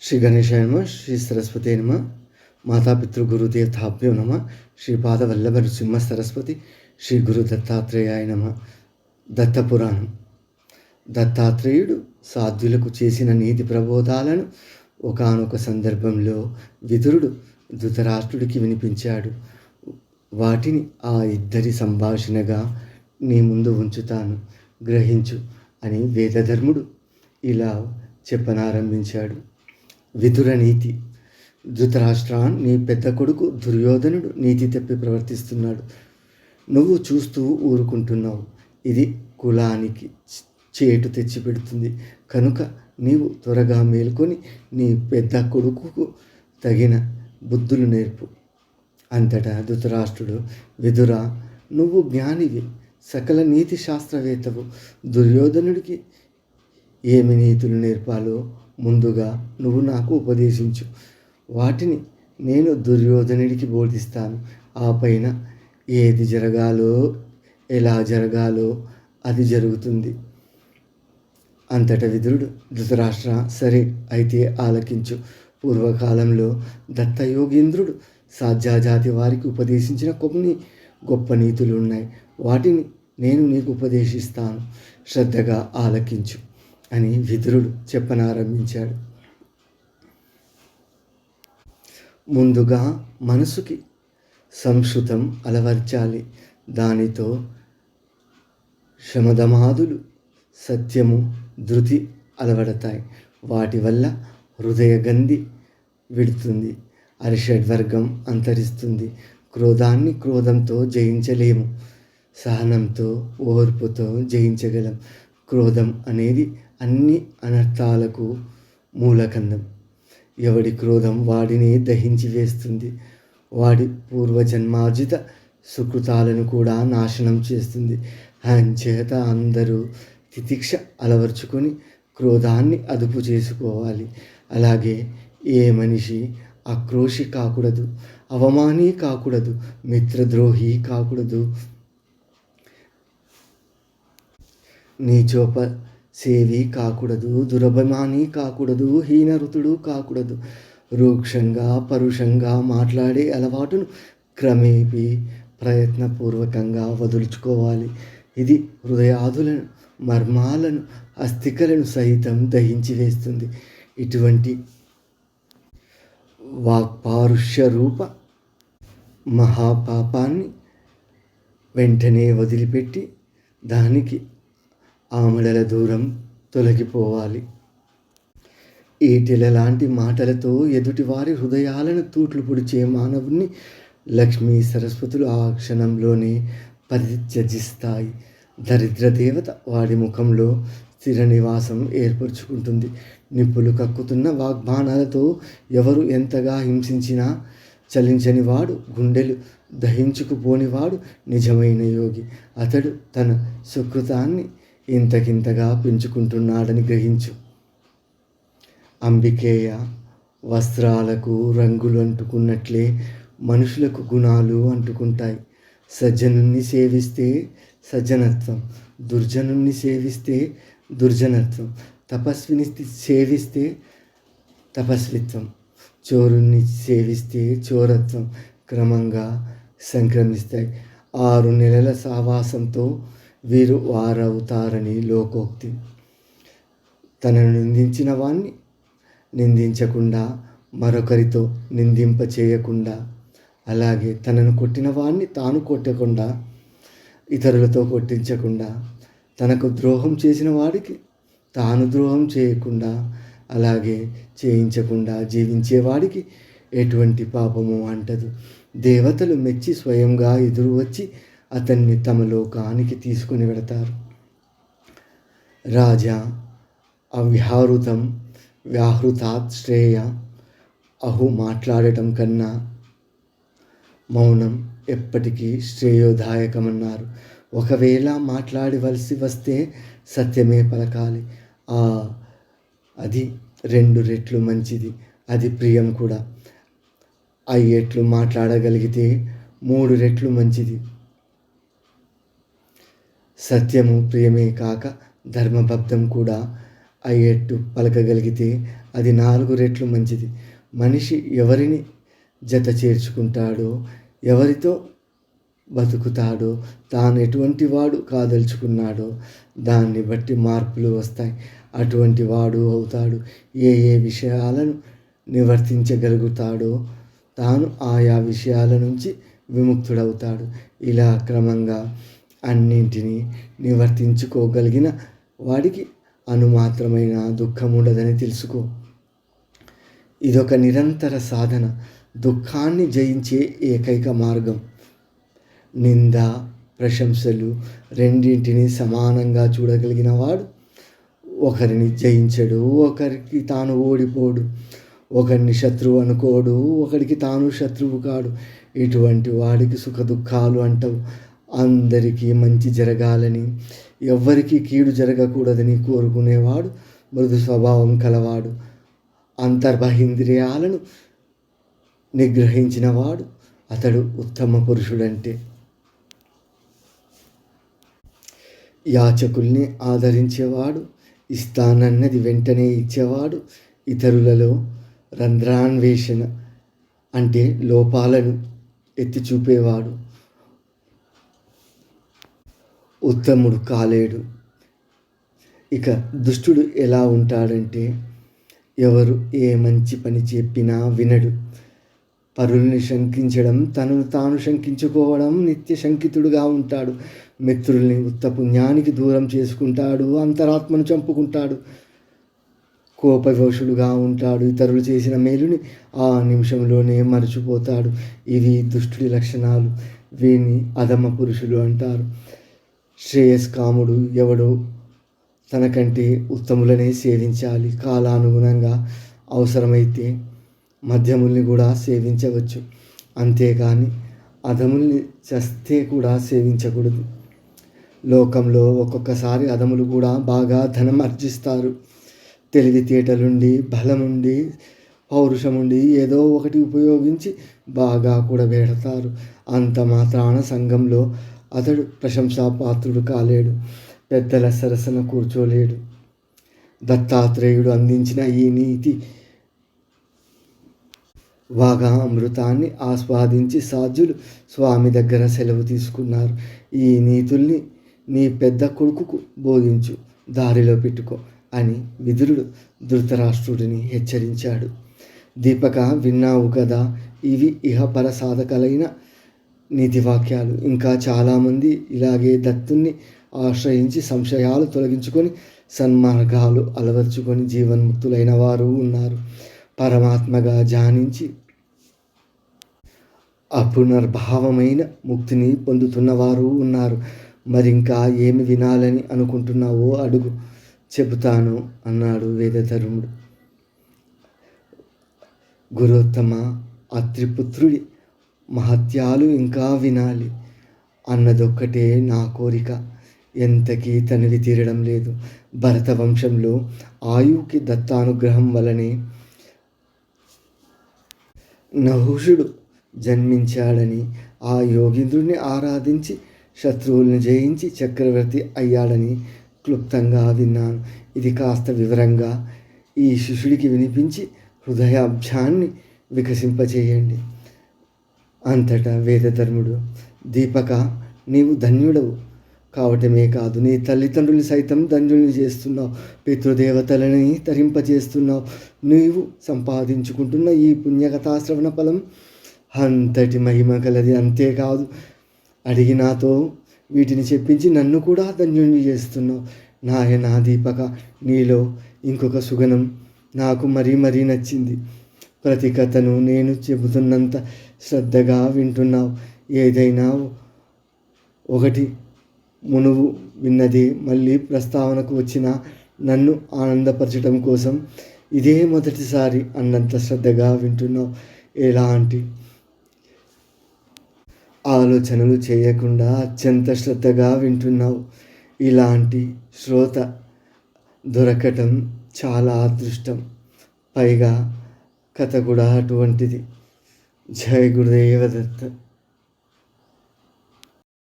శ్రీ గణేశాయ నమ శ్రీ సరస్వతి నమ మాతాపితృ గురుదేవతాభ్యో నమ శ్రీ వల్లభ నృసింహ సరస్వతి శ్రీ గురు దత్తాత్రేయాయ నమ. దత్తపురాణం. దత్తాత్రేయుడు సాధ్యులకు చేసిన నీతి ప్రబోధాలను ఒకానొక సందర్భంలో విదురుడు ధృతరాష్ట్రుడికి వినిపించాడు. వాటిని ఆ ఇద్దరి సంభాషణగా నీ ముందు ఉంచుతాను గ్రహించు అని వేదధర్ముడు ఇలా చెప్పనారంభించాడు. విదుర నీతి. ధృతరాష్ట్రాన్ నీ పెద్ద కొడుకు దుర్యోధనుడు నీతి తప్పి ప్రవర్తిస్తున్నాడు. నువ్వు చూస్తూ ఊరుకుంటున్నావు. ఇది కులానికి చేటు తెచ్చిపెడుతుంది. కనుక నీవు త్వరగా మేల్కొని నీ పెద్ద కొడుకుకు తగిన బుద్ధులు నేర్పు. అంతటా ధృతరాష్ట్రుడు విదుర నువ్వు జ్ఞానివి సకల నీతి శాస్త్రవేత్తవు. దుర్యోధనుడికి ఏమి నీతులు నేర్పాలో ముందుగా నువ్వు నాకు ఉపదేశించు. వాటిని నేను దుర్యోధనుడికి బోధిస్తాను. ఆ పైన ఏది జరగాలో ఎలా జరగాలో అది జరుగుతుంది. అంతట విదురుడు ధృతరాష్ట్ర సరే అయితే ఆలకించు. పూర్వకాలంలో దత్తయోగేంద్రుడు సాధ్యాజాతి వారికి ఉపదేశించిన కొన్ని గొప్ప నీతులు ఉన్నాయి వాటిని నేను నీకు ఉపదేశిస్తాను. శ్రద్ధగా ఆలకించు. అని విదురుడు చెప్పనారంభించాడు. ముందుగా మనసుకి సంస్కృతం అలవర్చాలి. దానితో శమధమాదులు సత్యము ధృతి అలవడతాయి. వాటి వల్ల హృదయ గంధి విడుతుంది. అరిషడ్వర్గం అంతరిస్తుంది. క్రోధాన్ని క్రోధంతో జయించలేము. సహనంతో ఓర్పుతో జయించగలం. క్రోధం అనేది అన్ని అనర్థాలకు మూలకందం. ఎవడి క్రోధం వాడిని దహించి వేస్తుంది. వాడి పూర్వజన్మార్జిత సుకృతాలను కూడా నాశనం చేస్తుంది. చేత అందరూ తితిక్ష అలవర్చుకొని క్రోధాన్ని అదుపు చేసుకోవాలి. అలాగే ఏ మనిషి ఆక్రోషి కాకూడదు అవమాని కాకూడదు మిత్రద్రోహి కాకూడదు. నీచోప సేవి కాకూడదు దురభిమాని కాకూడదు హీనరుతుడు కాకూడదు. రూక్షంగా పరుషంగా మాట్లాడే అలవాటును క్రమేపీ ప్రయత్నపూర్వకంగా వదులుచుకోవాలి. ఇది హృదయాదులను మర్మాలను అస్థికలను సహితం దహించి వేస్తుంది. ఇటువంటి వాక్పారుష్య రూప మహాపాపాన్ని వెంటనే వదిలిపెట్టి దానికి ఆమడల దూరం తొలగిపోవాలి. ఈటెల లాంటి మాటలతో ఎదుటివారి హృదయాలను తూట్లు పొడిచే మానవుని లక్ష్మీ సరస్వతులు ఆ క్షణంలోనే పరిత్యజిస్తాయి. దరిద్ర దేవత వాడి ముఖంలో స్థిర నివాసం ఏర్పరచుకుంటుంది. నిప్పులు కక్కుతున్న వాగ్బాణాలతో ఎవరు ఎంతగా హింసించినా చలించని వాడు గుండెలు దహించుకుపోనివాడు నిజమైన యోగి. అతడు తన సుకృతాన్ని ఇంతకింతగా పెంచుకుంటున్నాడని గ్రహించు. అంబికేయ వస్త్రాలకు రంగులు అంటుకున్నట్లే మనుషులకు గుణాలు అంటుకుంటాయి. సజ్జనుణ్ణి సేవిస్తే సజ్జనత్వం దుర్జనుణ్ణి సేవిస్తే దుర్జనత్వం తపస్విని సేవిస్తే తపస్విత్వం చోరుణ్ణి సేవిస్తే చోరత్వం క్రమంగా సంక్రమిస్తాయి. ఆరు నెలల సావాసంతో వీరు వారవుతారని లోకోక్తి. తనను నిందించిన వాణ్ణి నిందించకుండా మరొకరితో నిందింప చేయకుండా అలాగే తనను కొట్టిన వాణ్ణి తాను కొట్టకుండా ఇతరులతో కొట్టించకుండా తనకు ద్రోహం చేసిన వాడికి తాను ద్రోహం చేయకుండా అలాగే చేయించకుండా జీవించేవాడికి ఎటువంటి పాపము అంటదు. దేవతలు మెచ్చి స్వయంగా ఎదురు వచ్చి అతన్ని తమ లోకానికి తీసుకుని వెడతారు. రాజా అవ్యాహృతం వ్యాహృతాత్ శ్రేయ అహు మాట్లాడటం కన్నా మౌనం ఎప్పటికీ శ్రేయోదాయకమన్నారు. ఒకవేళ మాట్లాడవలసి వస్తే సత్యమే పలకాలి. ఆ అది రెండు రెట్లు మంచిది. అది ప్రియం కూడా. అయ్యేట్లు మాట్లాడగలిగితే మూడు రెట్లు మంచిది. సత్యము ప్రియమే కాక ధర్మబద్ధం కూడా అయ్యేట్టు పలకగలిగితే అది నాలుగు రెట్లు మంచిది. మనిషి ఎవరిని జత చేర్చుకుంటాడో ఎవరితో బతుకుతాడో తాను ఎటువంటి వాడు కాదలుచుకున్నాడో దాన్ని బట్టి మార్పులు వస్తాయి. అటువంటి వాడు అవుతాడు. ఏ ఏ విషయాలను నివర్తించగలుగుతాడో తాను ఆయా విషయాల నుంచి విముక్తుడవుతాడు. ఇలా క్రమంగా అన్నింటినీ నివర్తించుకోగలిగిన వాడికి అనుమాత్రమైన దుఃఖం ఉండదని తెలుసుకో. ఇదొక నిరంతర సాధన దుఃఖాన్ని జయించే ఏకైక మార్గం. నింద ప్రశంసలు రెండింటిని సమానంగా చూడగలిగిన వాడు ఒకరిని జయించడు ఒకరికి తాను ఓడిపోడు ఒకరిని శత్రువు అనుకోడు ఒకరికి తాను శత్రువు కాడు. ఇటువంటి వాడికి సుఖ దుఃఖాలు అంటవు. అందరికీ మంచి జరగాలని ఎవ్వరికీ కీడు జరగకూడదని కోరుకునేవాడు మృదు స్వభావం కలవాడు అంతర్బహింద్రియాలను నిగ్రహించినవాడు అతడు ఉత్తమ పురుషుడంటే. యాచకుల్ని ఆదరించేవాడు ఇస్తానన్నది వెంటనే ఇచ్చేవాడు ఇతరులలో రంధ్రాన్వేషణ అంటే లోపాలను ఎత్తి చూపేవాడు ఉత్తముడు కాలేడు. ఇక దుష్టుడు ఎలా ఉంటాడంటే ఎవరు ఏ మంచి పని చెప్పినా వినడు. పరుల్ని శంకించడం తనను తాను శంకించుకోవడం నిత్య శంకితుడుగా ఉంటాడు. మిత్రుల్ని ఉత్త పుణ్యానికి దూరం చేసుకుంటాడు అంతరాత్మను చంపుకుంటాడు. కోపవశుడుగా ఉంటాడు ఇతరులు చేసిన మేలుని ఆ నిమిషంలోనే మరచిపోతాడు. ఇవి దుష్టుడి లక్షణాలు. వీని అధమ పురుషులు అంటారు. శ్రేయస్కాముడు ఎవడో తనకంటే ఉత్తములనే సేవించాలి. కాలానుగుణంగా అవసరమైతే మధ్యముల్ని కూడా సేవించవచ్చు. అంతేకాని అధముల్ని చస్తే కూడా సేవించకూడదు. లోకంలో ఒక్కొక్కసారి అధములు కూడా బాగా ధనం ఆర్జిస్తారు తెలివితేటలుండి బలముండి పౌరుషముండి ఏదో ఒకటి ఉపయోగించి బాగా కూడా పెడతారు అంత మాత్రాన సంఘంలో అతడు ప్రశంసాపాత్రుడు కాలేడు పెద్దల సరసన కూర్చోలేడు. దత్తాత్రేయుడు అందించిన ఈ నీతి వాగా అమృతాన్ని ఆస్వాదించి సాధ్యులు స్వామి దగ్గర సెలవు తీసుకున్నారు. ఈ నీతుల్ని నీ పెద్ద కొడుకుకు బోధించు దారిలో పెట్టుకో అని విదురుడు ధృతరాష్ట్రుడిని హెచ్చరించాడు. దీపక విన్నావు కదా ఇవి ఇహపర సాధకలైన నీతి వాక్యాలు ఇంకా చాలామంది ఇలాగే దత్తుని ఆశ్రయించి సంశయాలు తొలగించుకొని సన్మార్గాలు అలవర్చుకొని జీవన్ముక్తులైన వారు ఉన్నారు. పరమాత్మగా ధ్యానించి అపునర్భావమైన ముక్తిని పొందుతున్నవారు ఉన్నారు. మరింకా ఏమి వినాలని అనుకుంటున్నావో అడుగు. చెబుతాను అన్నాడు వేదధర్ముడు. గురోత్తమ అత్రిపుత్రుడి మహత్యాలు ఇంకా వినాలి. అన్నదొక్కటే నా కోరిక. ఎంతకీ తనివి తీరడం లేదు. భరత వంశంలో ఆయుకి దత్తానుగ్రహం వలనే నహుషుడు జన్మించాడని ఆ యోగింద్రుడిని ఆరాధించి శత్రువులను జయించి చక్రవర్తి అయ్యాడని క్లుప్తంగా విన్నాను. ఇది కాస్త వివరంగా ఈ శిష్యుడికి వినిపించి హృదయాభ్యాన్ని వికసింపచేయండి. అంతటా వేదధర్ముడు దీపక నీవు ధన్యుడవు. కావటమే కాదు నీ తల్లిదండ్రులు సైతం ధన్యుల్ని చేస్తున్నావు. పితృదేవతలని తరింపజేస్తున్నావు. నీవు సంపాదించుకుంటున్న ఈ పుణ్యకథాశ్రవణ ఫలం అంతటి మహిమ కలది అంతేకాదు. అడిగినాతో వీటిని చెప్పించి నన్ను కూడా ధన్యుని చేస్తున్నావు. నాయనా దీపక నీలో ఇంకొక సుగనం నాకు మరీ మరీ నచ్చింది. ప్రతి కథను నేను చెబుతున్నంత శ్రద్ధగా వింటున్నావు. ఏదైనా ఒకటి మునువు విన్నది. మళ్ళీ ప్రస్తావనకు వచ్చిన నన్ను ఆనందపరచడం కోసం ఇదే మొదటిసారి అన్నంత శ్రద్ధగా వింటున్నావు. ఎలాంటి ఆలోచనలు చేయకుండా అత్యంత శ్రద్ధగా వింటున్నావు. ఇలాంటి శ్రోత దొరకటం చాలా అదృష్టం. పైగా కథ కూడా అటువంటిది. జయ గురుదేవ దత్త.